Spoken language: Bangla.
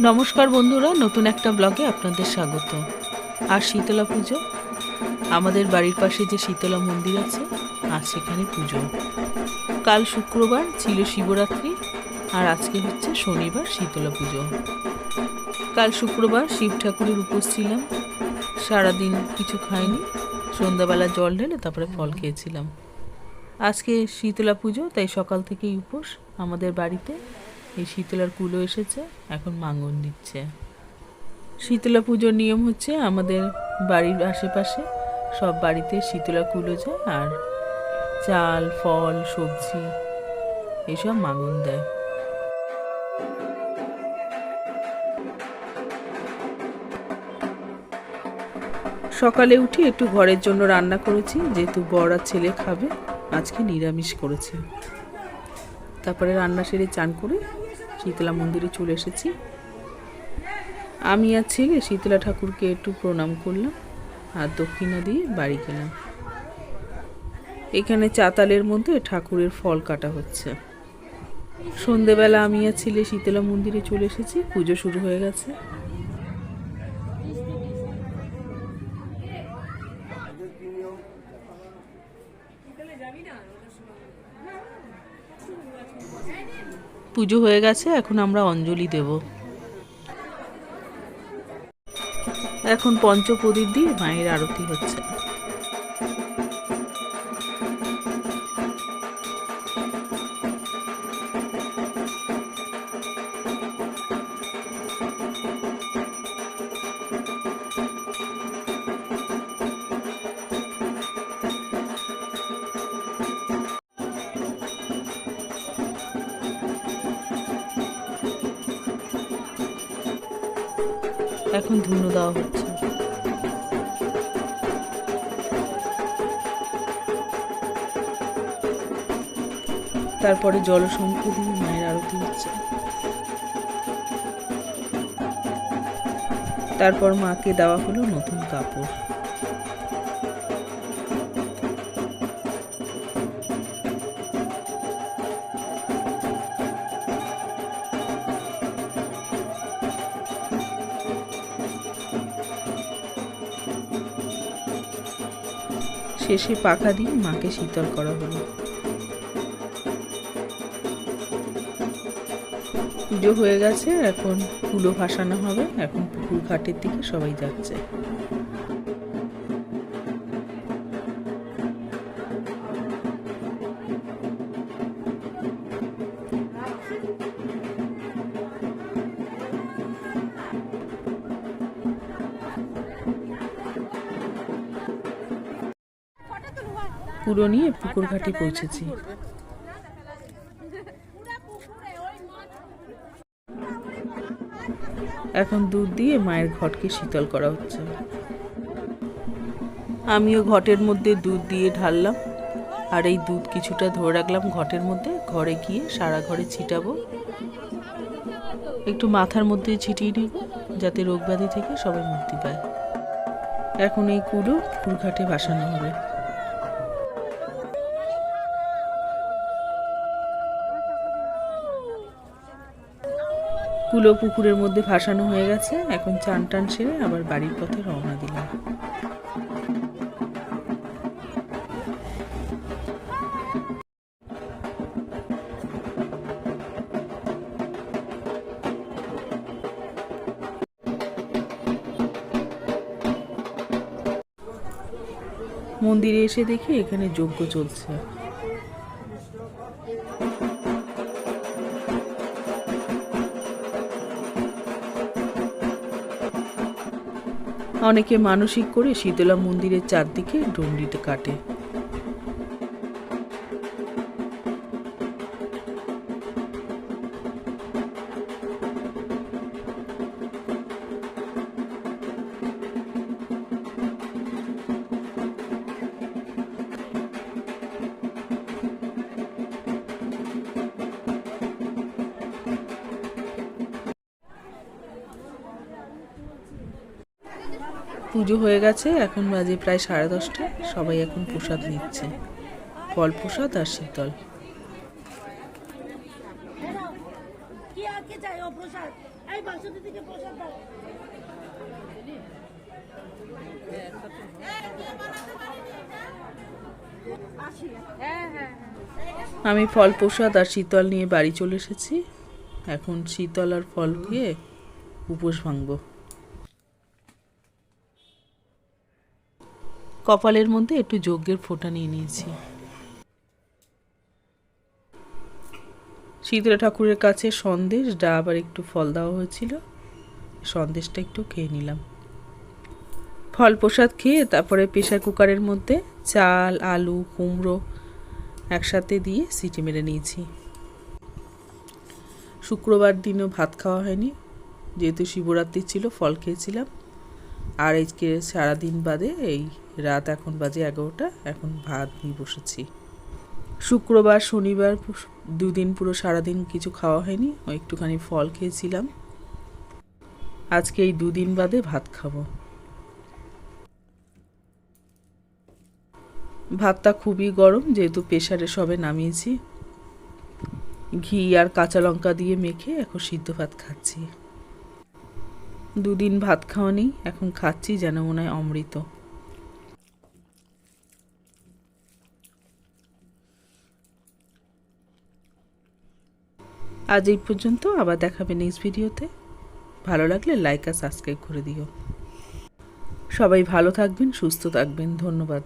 নমস্কার বন্ধুরা, নতুন একটা ব্লগে আপনাদের স্বাগত। আর শীতলা পুজো, আমাদের বাড়ির পাশে যে শীতলা মন্দির আছে, আর সেখানে পুজো। কাল শুক্রবার ছিল শিবরাত্রি, আর আজকে হচ্ছে শনিবার শীতলা পুজো। কাল শুক্রবার শিব ঠাকুরের উপোস ছিলাম সারাদিন কিছু খাইনি, সন্ধ্যাবেলা জল ঢেলে তারপরে ফল খেয়েছিলাম। আজকে শীতলা পুজো, তাই সকাল থেকেই উপোস আমাদের বাড়িতে। এই শীতলার কুলো এসেছে, এখন মাঙ্গন দিচ্ছে। শীতলা পুজোর নিয়ম হচ্ছে আমাদের বাড়ির আশেপাশে সব বাড়িতে শীতলা কুলো যায় আর চাল, ফল, সবজি এসব মাঙ্গন দেয়। সকালে উঠে একটু ঘরের জন্য রান্না করেছি, যেহেতু বড় আর ছেলে খাবে, আজকে নিরামিষ করেছে। তারপরে রান্না সেরে চান করে শীতলা মন্দিরে চলে এসেছি। আমি আর ছেলে শীতলা ঠাকুরকে একটু প্রণাম করলাম আর দক্ষিণা দিয়ে বাড়ি গেলাম। এখানে চাতালের মধ্যে ঠাকুরের ফল কাটা হচ্ছে। সন্ধেবেলা আমি আর ছেলে শীতলা মন্দিরে চলে এসেছি, পুজো শুরু হয়ে গেছে। পুজো হয়ে গেছে এখন আমরা অঞ্জলি দেব। এখন পঞ্চপ্রদীপ দিয়ে মায়ের আরতি হচ্ছে। এখন ধুনো দেওয়া হচ্ছে। তারপরে জলশঙ্খ দিয়ে মায়ের আরতি হচ্ছে। তারপর মাকে দেওয়া হলো নতুন কাপড়। শেষে পাখা দিয়ে মাকে শীতল করা হলো। পুজো হয়ে গেছে, এখন কুলো ভাসানো হবে, এখন পুকুর ঘাটের দিকে সবাই যাচ্ছে। কুলো নিয়ে পুকুর ঘাটে পৌঁছেছি। এখন দুধ দিয়ে মায়ের ঘটকে শীতল করা হচ্ছে। আমিও ঘটের মধ্যে দুধ দিয়ে ঢাললাম। আর এই দুধ কিছুটা ধরে রাখলাম ঘটের মধ্যে। ঘরে গিয়ে সারা ঘরে ছিটাবো। একটু মাথার মধ্যে ছিটিয়ে নিব, যাতে রোগ ব্যাধি থেকে সবাই মুক্তি পায়। এখন এই কুড়ো পুকুর ঘাটে ভাসানো হবে। কুলো পুকুরের মধ্যে ভাসানো হয়ে গেছে। এখন চান টান সেরে আবার বাড়ির পথে রওনা দিলাম। মন্দিরে এসে দেখি এখানে যজ্ঞ চলছে। অনেকে মানসিক করে শীতলা মন্দিরের চারদিকে ডন্ডিতে কাটে। পুজো হয়ে গেছে, এখন বাজে প্রায় সাড়ে দশটা। সবাই এখন প্রসাদ নিচ্ছে। ফল প্রসাদ আর শীতল। আমি ফল প্রসাদ আর শীতল নিয়ে বাড়ি চলে এসেছি। এখন শীতল আর ফল খেয়ে উপোস ভাঙব। কপালের মধ্যে একটু যজ্ঞের ফোঁটা নিয়ে নিয়েছি। শীতলা ঠাকুরের কাছে সন্দেশ, ডাব আর একটু ফল দেওয়া হয়েছিল। সন্দেশটা একটু খেয়ে নিলাম। ফল প্রসাদ খেয়ে তারপরে প্রেশার কুকারের মধ্যে চাল, আলু, কুমড়ো একসাথে দিয়ে সিটি মেরে নিয়েছি। শুক্রবার দিনও ভাত খাওয়া হয়নি। যেহেতু শিবরাত্রি ছিল, ফল খেয়েছিলাম। আর আজকে সারাদিন বাদে এই রাত এখন বাজে এগারোটা, এখন ভাত নিয়ে বসেছি। শুক্রবার, শনিবার দুদিন পুরো সারাদিন কিছু খাওয়া হয়নি ওই একটুখানি ফল খেয়েছিলাম। আজকে এই দুদিন বাদে ভাত খাব। ভাতটা খুবই গরম, যেহেতু প্রেশারে সবে নামিয়েছি। ঘি আর কাঁচা লঙ্কা দিয়ে মেখে এখন সিদ্ধ ভাত খাচ্ছি। দুদিন ভাত খাওয়ানি এখন খাচ্ছি যেন মনে হয় অমৃত। আজ এই পর্যন্ত, আবার দেখাবে নেক্সট ভিডিওতে ভালো লাগলে লাইক আর সাবস্ক্রাইব করে দিও। সবাই ভালো থাকবেন, সুস্থ থাকবেন, ধন্যবাদ।